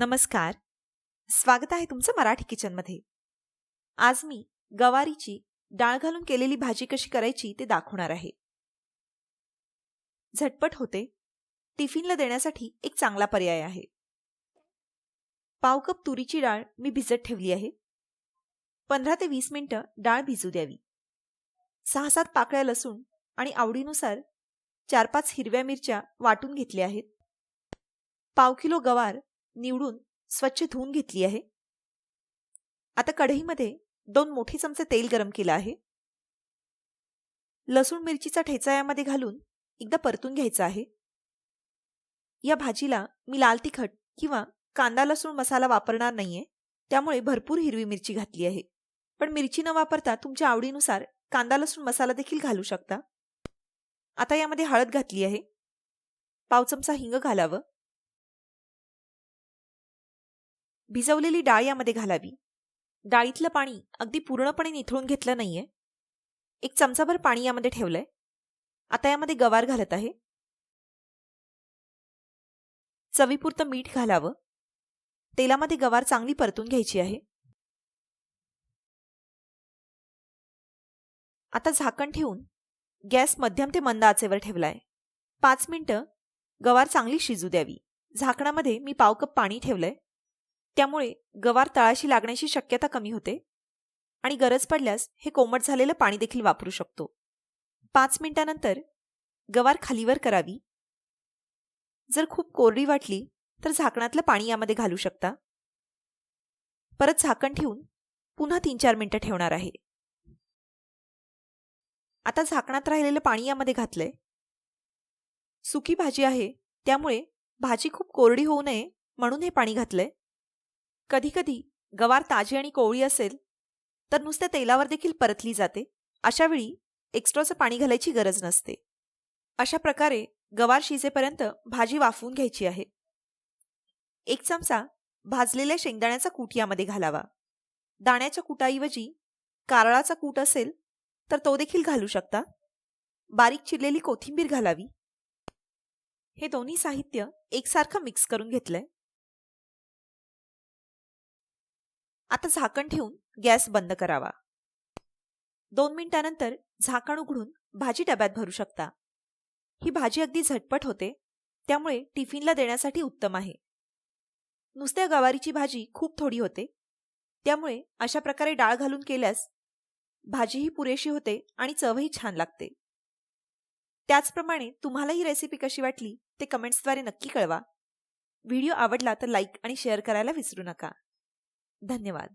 नमस्कार. स्वागत आहे तुमचं मराठी किचनमध्ये. आज मी गवारीची डाळ घालून केलेली भाजी कशी करायची ते दाखवणार आहे. झटपट होते. टिफिनला देण्यासाठी एक चांगला पर्याय आहे. पाव कप तुरीची डाळ मी भिजत ठेवली आहे. पंधरा ते वीस मिनिटं डाळ भिजू द्यावी. सहा सात पाकळ्या लसूण आणि आवडीनुसार चार पाच हिरव्या मिरच्या वाटून घेतल्या आहेत. पाव किलो गवार निवडून स्वच्छ धुवून घेतली आहे. आता कढईमध्ये दोन मोठे चमचे तेल गरम केलं आहे. लसूण मिरचीचा ठेचा यामध्ये घालून एकदा परतून घ्यायचा आहे. या भाजीला मी लाल तिखट किंवा कांदा लसूण मसाला वापरणार नाहीये त्यामुळे भरपूर हिरवी मिरची घातली आहे. पण मिरची न वापरता तुमच्या आवडीनुसार कांदा लसूण मसाला देखील घालू शकता. आता यामध्ये हळद घातली आहे. पाव चमचा हिंग घालावं. भिजवलेली डाळ यामध्ये घालावी. डाळीतलं पाणी अगदी पूर्णपणे निथळून घेतलं नाहीये. एक चमचाभर पाणी यामध्ये ठेवलंय. आता यामध्ये गवार घालत आहे. चवीपुरतं मीठ घालावं. तेलामध्ये गवार चांगली परतून घ्यायची आहे. आता झाकण ठेवून गॅस मध्यम ते मंद आचेवर ठेवलाय. पाच मिनिटं गवार चांगली शिजू द्यावी. झाकणामध्ये मी पाव कप पाणी ठेवलंय. त्यामुळे गवार तळाशी लागण्याची शक्यता कमी होते आणि गरज पडल्यास हे कोमट झालेलं पाणी देखील वापरू शकतो. पाच मिनिटानंतर गवार खालीवर करावी. जर खूप कोरडी वाटली तर झाकणातलं पाणी यामध्ये घालू शकता. परत झाकण ठेवून पुन्हा तीन चार मिनिटं ठेवणार आहे. आता झाकणात राहिलेलं पाणी यामध्ये घातलंय. सुकी भाजी आहे त्यामुळे भाजी खूप कोरडी होऊ नये म्हणून हे पाणी घातलंय. कधीकधी गवार ताजी आणि कोवळी असेल तर नुसत्या तेलावर देखील परतली जाते. अशा वेळी एक्स्ट्राचं पाणी घालायची गरज नसते. अशा प्रकारे गवार शिजेपर्यंत भाजी वाफवून घ्यायची आहे. एक चमचा भाजलेल्या शेंगदाण्याचा कूट यामध्ये घालावा. दाण्याच्या कुटाऐवजी कारळाचा कूट असेल तर तो देखील घालू शकता. बारीक चिरलेली कोथिंबीर घालावी. हे दोन्ही साहित्य एकसारखं मिक्स करून घेतलंय. आता झाकण ठेवून गॅस बंद करावा. दोन मिनिटानंतर झाकण उघडून भाजी डब्यात भरू शकता. ही भाजी अगदी झटपट होते त्यामुळे टिफिनला देण्यासाठी उत्तम आहे. नुसत्या गवारीची भाजी खूप थोडी होते त्यामुळे अशा प्रकारे डाळ घालून केल्यास भाजीही पुरेशी होते आणि चवही छान लागते. त्याचप्रमाणे तुम्हाला ही रेसिपी कशी वाटली ते कमेंट्सद्वारे नक्की कळवा. व्हिडिओ आवडला तर लाईक आणि शेअर करायला विसरू नका. धन्यवाद.